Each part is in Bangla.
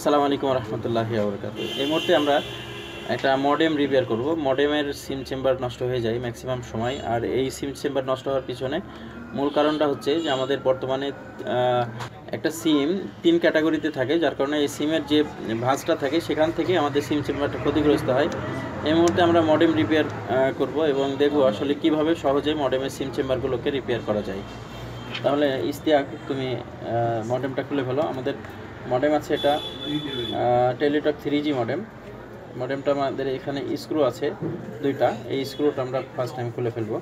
আসসালামু আলাইকুম রহমতুল্লাহি আবরকাত এই মুহূর্তে আমরা একটা মডেম রিপেয়ার করব। মডেমের সিম চেম্বার নষ্ট হয়ে যায় ম্যাক্সিমাম সময়। আর এই সিম চেম্বার নষ্ট হওয়ার পিছনে মূল কারণটা হচ্ছে যে আমাদের বর্তমানে একটা সিম তিন ক্যাটাগরিতে থাকে, যার কারণে এই সিমের যে ভাঁজটা থাকে, সেখান থেকে আমাদের সিম চেম্বারটা ক্ষতিগ্রস্ত হয়। এই মুহূর্তে আমরা মডেম রিপেয়ার করব এবং দেখব আসলে কীভাবে সহজে মডেমের সিম চেম্বারগুলোকে রিপেয়ার করা যায়। তাহলে ইস্তিয়াক তুমি মডেমটা খুলে ফেলো। আমাদের মডেম আছে এটা টেলিটক থ্রি জি মডেম। মডেমটা আমাদের এখানে স্ক্রু আছে, দুইটা। এই স্ক্রুটা আমরা ফার্স্ট টাইম খুলে ফেলব।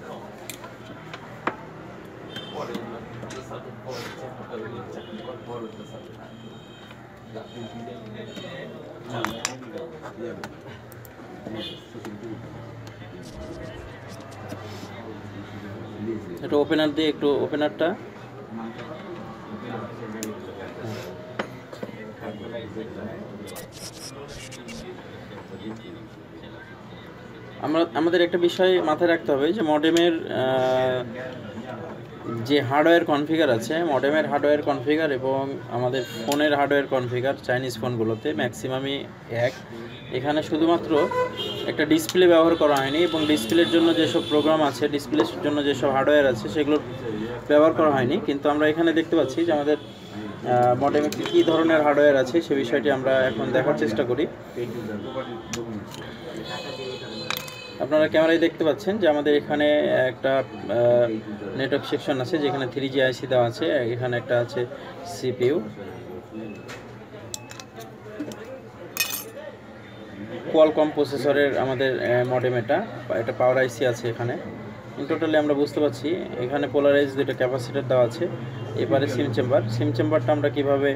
এটা ওপেনার দিয়ে একটু ওপেনারটা আমরা, আমাদের একটা বিষয় মাথায় রাখতে হবে যে মডেমের যে হার্ডওয়্যার কনফিগার আছে, মডেমের হার্ডওয়্যার কনফিগার এবং আমাদের ফোনের হার্ডওয়্যার কনফিগার চাইনিজ ফোনগুলোতে ম্যাক্সিমামই এক। এখানে শুধুমাত্র একটা ডিসপ্লে ব্যবহার করা হয়নি এবং ডিসপ্লের জন্য যেসব প্রোগ্রাম আছে, ডিসপ্লের জন্য যেসব হার্ডওয়্যার আছে সেগুলো ব্যবহার করা হয়নি। কিন্তু আমরা এখানে দেখতে পাচ্ছি যে আমাদের মডেমে কী ধরনের হার্ডওয়্যার আছে সে বিষয়টি আমরা এখন দেখার চেষ্টা করি। আপনারা ক্যামেরায় দেখতে পাচ্ছেন যে আমাদের এখানে একটা নেটওয়ার্ক সেকশন আছে যেখানে থ্রি জি আইসি দেওয়া আছে, এখানে একটা আছে সিপিইউ কোয়ালকম প্রসেসরের আমাদের মডেম এটা এটা পাওয়ার আইসি আছে এখানে। টোটালি আমরা বুঝতে পারছি, এখানে পোলারাইজ দুটো ক্যাপাসিটার দেওয়া আছে। এবারে সিম চেম্বার সিম চেম্বারটা আমরা কীভাবে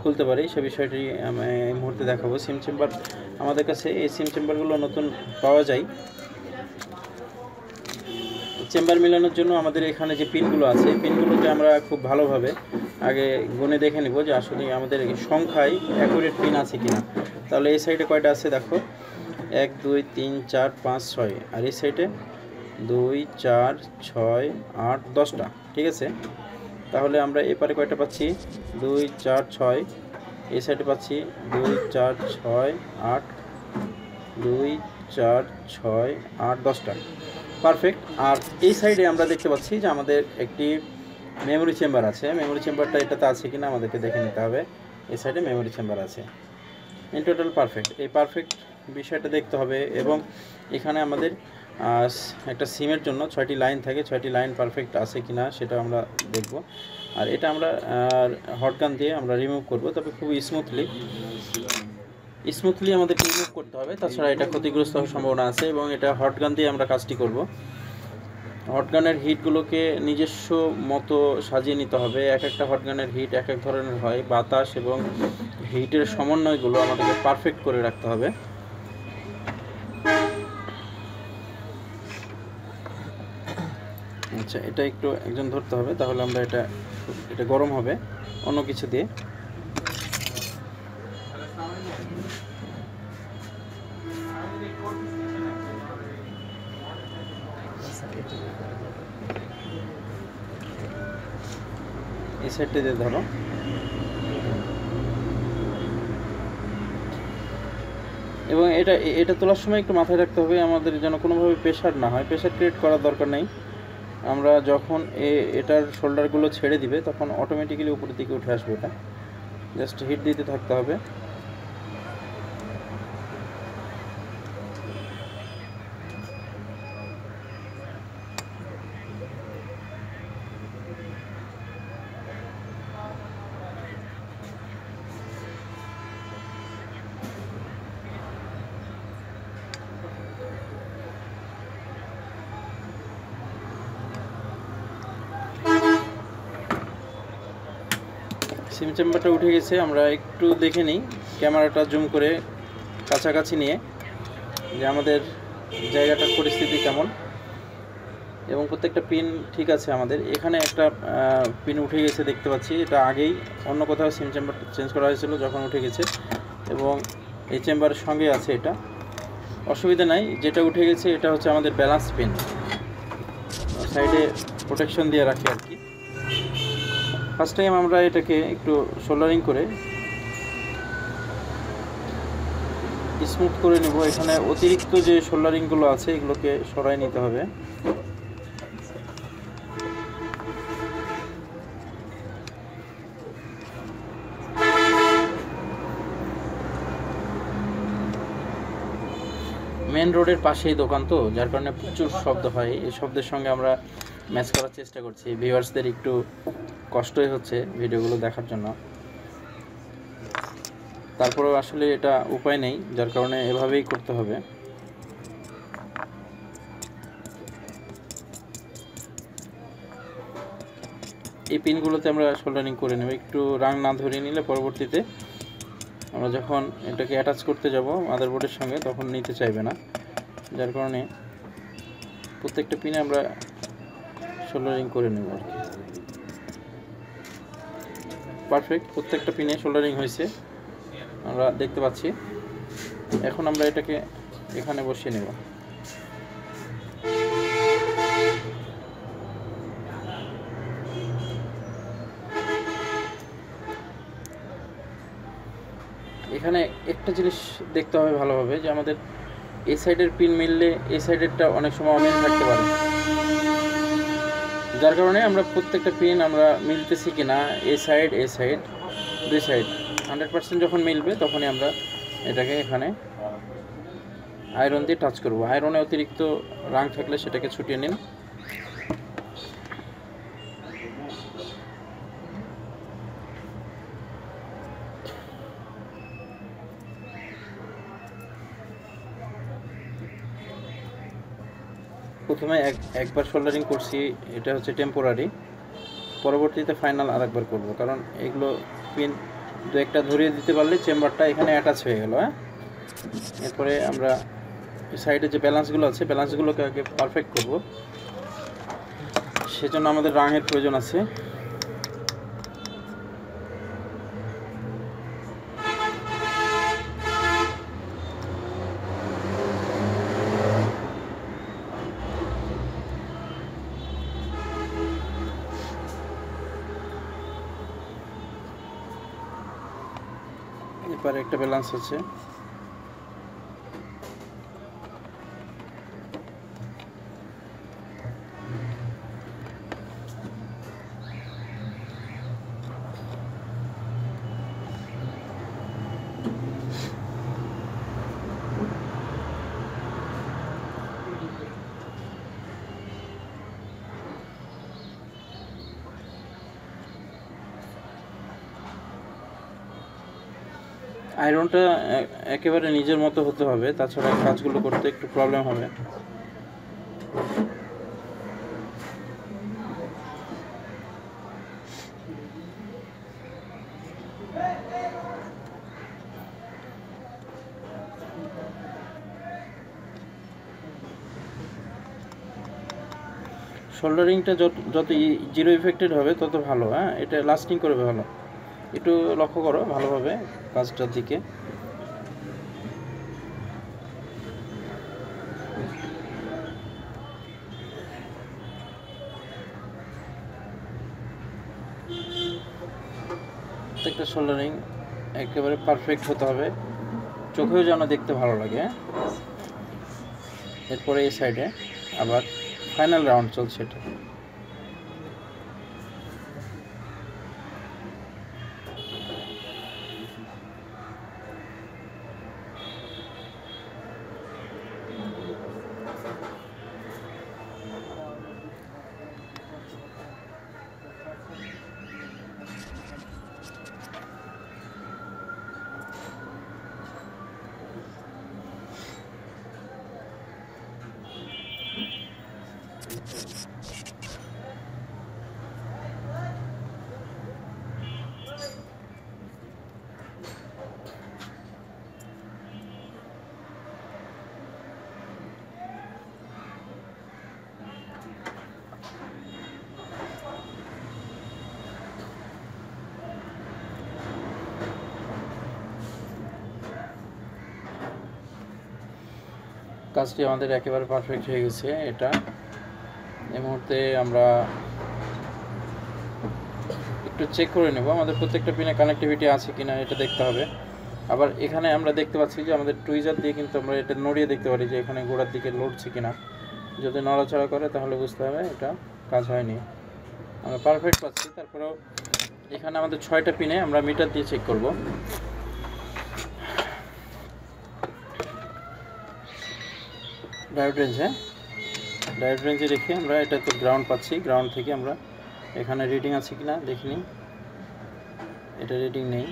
খুলতে পারি সে বিষয়টি আমি এই মুহূর্তে দেখাবো। সিম চেম্বার আমাদের কাছে এই সিম চেম্বারগুলো নতুন পাওয়া যায়। চেম্বার মেলানোর জন্য আমাদের এখানে যে পিনগুলো আছে পিনগুলোকে আমরা খুব ভালোভাবে আগে গুনে দেখে নিব যে আসলে আমাদের সংখ্যায় অ্যাকুরেট পিন আছে কিনা। তাহলে এই সাইডে কয়টা আছে দেখো? এক, দুই, তিন, চার, পাঁচ, ছয়। আর এই সাইডে দুই, চার, ছয়, আট, দশটা। ঠিক আছে? তাহলে আমরা এপারে কয়টা পাচ্ছি? দুই, চার, ছয়। এই সাইডে পাচ্ছি দুই, চার, ছয়, আট, দুই, চার, ছয়, আট, দশটা। পারফেক্ট। আর এই সাইডে আমরা দেখতে পাচ্ছি যে আমাদের একটি মেমোরি চেম্বার আছে। মেমোরি চেম্বারটা এটাতে আছে কিনা আমাদেরকে দেখে নিতে হবে। এই সাইডে মেমোরি চেম্বার আছে। In total perfect. এই পারফেক্ট বিষয়টা দেখতে হবে এবং এখানে আমাদের একটা সিমের জন্য ছয়টি লাইন থাকে, ছয়টি লাইন পারফেক্ট আছে কি না সেটা আমরা দেখব। আর এটা আমরা হটগান দিয়ে আমরা রিমুভ করব, তবে খুব স্মুথলি স্মুথলি আমাদের রিমুভ করতে হবে, তাছাড়া এটা ক্ষতিগ্রস্ত হওয়ার সম্ভাবনা আছে এবং এটা হটগান দিয়ে আমরা কাজটি করব। হটগানের হিটগুলোকে নিজস্ব মতো সাজিয়ে নিতে হবে, এক একটা হটগানের হিট এক এক ধরনের হয়, বাতাস এবং হিটের সমন্বয়গুলো আমাদেরকে পারফেক্ট করে রাখতে হবে। আচ্ছা এটা একটু একজন ধরতে হবে, তাহলে আমরা এটা এটা গরম হবে, অন্য কিছু দিয়ে। এই সাইডটা দিয়ে ধরো। এবং এটা এটা তোলার সময় একটু মাথায় রাখতে হবে, আমাদের যেন কোনোভাবে প্রেশার না হয়। প্রেশার ক্রিয়েট করার দরকার নেই। আমরা যখন এ, এটার শোল্ডারগুলো ছেড়ে দিবে, তখন অটোমেটিক্যালি উপরের দিকে উঠে আসবে এটা। জাস্ট হিট দিতে থাকতে হবে। সিম চেম্বারটা উঠে গেছে, আমরা একটু দেখে নিই ক্যামেরাটা জুম করে কাছাকাছি নিয়ে যে আমাদের জায়গাটার পরিস্থিতি কেমন। এবং প্রত্যেকটা পিন ঠিক আছে আমাদের। এখানে একটা পিন উঠে গেছে দেখতে পাচ্ছি। এটা আগেই অন্য কোথাও সিম চেম্বার চেঞ্জ করা হয়েছিল যখন উঠে গেছে। এবং এই চেম্বারের সঙ্গে আছে এটা। অসুবিধা নাই, যেটা উঠে গেছে এটা হচ্ছে আমাদের ব্যালান্স পিন সাইডে প্রোটেকশন দিয়ে রাখি আর কি। ফার্স্ট টাইম আমরা এটাকে একটু সোল্ডারিং করে স্মুথ করে নেব। এখানে অতিরিক্ত যে শোল্ডারিংগুলো আছে, এগুলোকে সরাই নিতে হবে। মেন রোডের পাশেই দোকান তো, যার কারণে প্রচুর শব্দ হয়। এই শব্দের সঙ্গে আমরা ম্যাচ করার চেষ্টা করছি। ভিউয়ার্সদের একটু কষ্টই হচ্ছে ভিডিওগুলো দেখার জন্য। তারপরেও আসলে এটা উপায় নেই, যার কারণে এভাবেই করতে হবে। এই পিনগুলোতে আমরা সোল্ডারিং করে নেব। একটু রাং না ধরিয়ে নিলে পরবর্তীতে আমরা যখন এটাকে অ্যাটাচ করতে যাব মাদারবোর্ডের সঙ্গে, তখন নিতে চাইবে না। যার কারণে প্রত্যেকটা পিনে আমরা সোল্ডারিং করে নেব আর কি। পারফেক্ট প্রত্যেকটা পিনে সোল্ডারিং হয়েছে। আমরা দেখতে পাচ্ছি। এখন আমরা এটাকে এখানে বসিয়ে নেব। এখানে একটা জিনিস দেখতে হবে ভালোভাবে যে আমাদের এই সাইডের পিন মিললে এই সাইডেরটা অনেক সময় অমিল থাকতে পারে। যার কারণে আমরা প্রত্যেকটা পিন আমরা মিলতেছি কি না এ সাইড এ সাইড দুই সাইড হান্ড্রেড পার্সেন্ট যখন মিলবে তখনই আমরা এটাকে এখানে আয়রন দিয়ে টাচ করব। আয়রনে অতিরিক্ত রাং থাকলে সেটাকে ছুটিয়ে নিন। প্রথমে এক, একবার সোল্ডারিং করছি, এটা হচ্ছে টেম্পোরারি পরবর্তীতে ফাইনাল আরেকবার করব, কারণ এগুলো পিন দু একটা ধরিয়ে দিতে পারলে চেম্বারটা এখানে অ্যাটাচ হয়ে গেল হ্যাঁ? এরপরে আমরা সাইডে যে ব্যালেন্সগুলো আছে ব্যালেন্সগুলোকে আগে পারফেক্ট করব। সেজন্য আমাদের রাঙের প্রয়োজন আছে। এরপরে একটা ব্যালেন্স আছে। আয়রনটা একেবারে নিজের মতো হতে হবে, তাছাড়া কাজগুলো করতে একটু প্রবলেম হবে। শোল্ডারিংটা যত যত জিরো ইফেক্টেড হবে, তত ভালো হ্যাঁ? এটা লাস্টিং করবে ভালো। একটু লক্ষ্য করো ভালোভাবে কাজটার দিকে। প্রত্যেকটা সোল্ডারিং একেবারে পারফেক্ট হতে হবে। চোখেও যেন দেখতে ভালো লাগে? এরপরে এই সাইডে আবার ফাইনাল রাউন্ড চলছে এটা। কাজটি আমাদের একেবারে পারফেক্ট হয়ে গেছে, এটা। এই মুহূর্তে আমরা একটু চেক করে নেব, আমাদের প্রত্যেকটা পিনে কানেক্টিভিটি আছে কিনা, এটা দেখতে হবে। আবার এখানে আমরা দেখতে পাচ্ছি যে আমাদের টুইজার দিয়ে কিন্তু আমরা এটা নড়িয়ে দেখতে পারি যে এখানে গোড়ার দিকে লড়ছে কিনা। যদি নড়াচড়া করে তাহলে বুঝতে হবে এটা কাজ হয়নি। আমরা পারফেক্ট পাচ্ছি, তারপরেও এখানে আমাদের ছয়টা পিনে আমরা মিটার দিয়ে চেক করব। ডায়োড রেঞ্জ হ্যাঁ? ডায়োড রেঞ্জে রেখে আমরা, এটা তো গ্রাউন্ড পাচ্ছি। গ্রাউন্ড থেকে আমরা এখানে রিডিং আছে কিনা দেখিনি এটা রিডিং নেই।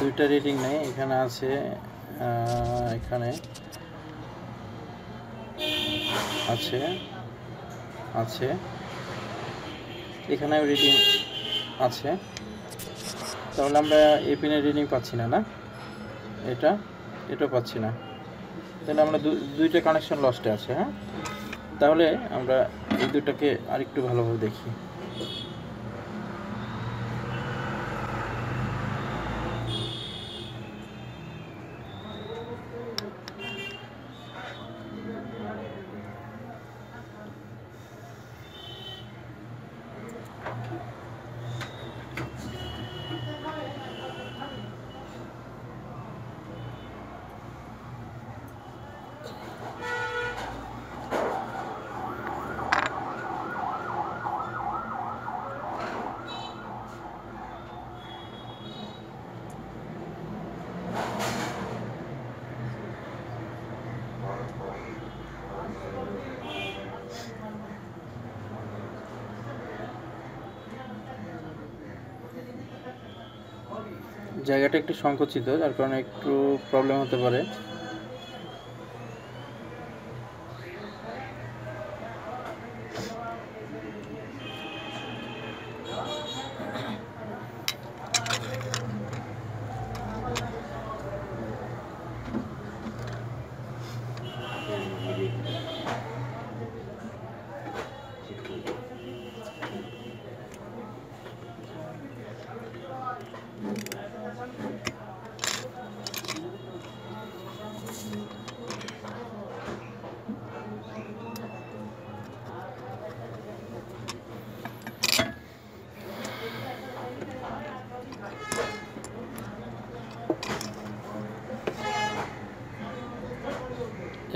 দুইটা রিডিং নেই। এখানে আছে এখানে আছে আছে। এখানেও রিডিং আছে। তাহলে আমরা এই পিনে রিডিং পাচ্ছি না না? এটা এটা পাচ্ছি না। তাহলে আমরা দুইটা কানেকশন লস্টে আছে হ্যাঁ? তাহলে আমরা এই দুটাকে আরেকটু ভালোভাবে দেখি। জায়গাটা একটু সংকুচিত যার কারণে একটু প্রবলেম হতে পারে।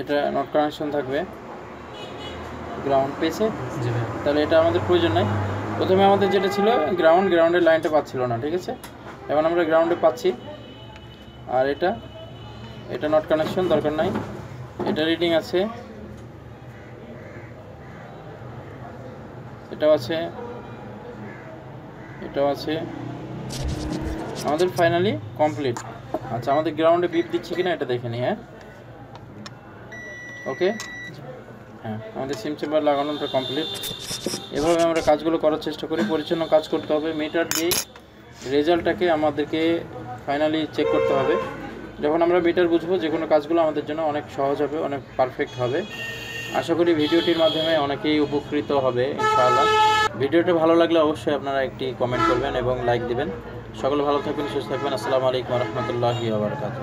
এটা নট কানেকশন থাকবে। গ্রাউন্ড পেয়েছে। জি তাহলে এটা আমাদের প্রয়োজন নাই। প্রথমে আমাদের যেটা ছিল গ্রাউন্ড গ্রাউন্ডের লাইনটা পাচ্ছিল না ঠিক আছে? এখন আমরা গ্রাউন্ডে পাচ্ছি। আর এটা এটা নট কানেকশন দরকার নাই। এটা রিডিং আছে। এটাও আছে। এটাও আছে। আমাদের ফাইনালি কমপ্লিট আচ্ছা আমাদের গ্রাউন্ডে বিপ দিচ্ছে কিনা এটা দেখে নিই হ্যাঁ? ওকে হ্যাঁ আমাদের সিম চেম্বার লাগানোটা কমপ্লিট এভাবে আমরা কাজগুলো করার চেষ্টা করি, পরিচ্ছন্ন কাজ করতে হবে। মিটার দিয়ে রেজাল্টটাকে আমাদেরকে ফাইনালি চেক করতে হবে। যখন আমরা মিটার বুঝব, যে কোনো কাজগুলো আমাদের জন্য অনেক সহজ হবে, অনেক পারফেক্ট হবে। আশা করি ভিডিওটির মাধ্যমে অনেকেই উপকৃত হবে, ইনশাআল্লাহ। ভিডিওটা ভালো লাগলে অবশ্যই আপনারা একটি কমেন্ট করবেন এবং লাইক দিবেন। সকলে ভালো থাকবেন, সুস্থ থাকবেন। আসসালামু আলাইকুম রহমতুল্লাহি আবরকাত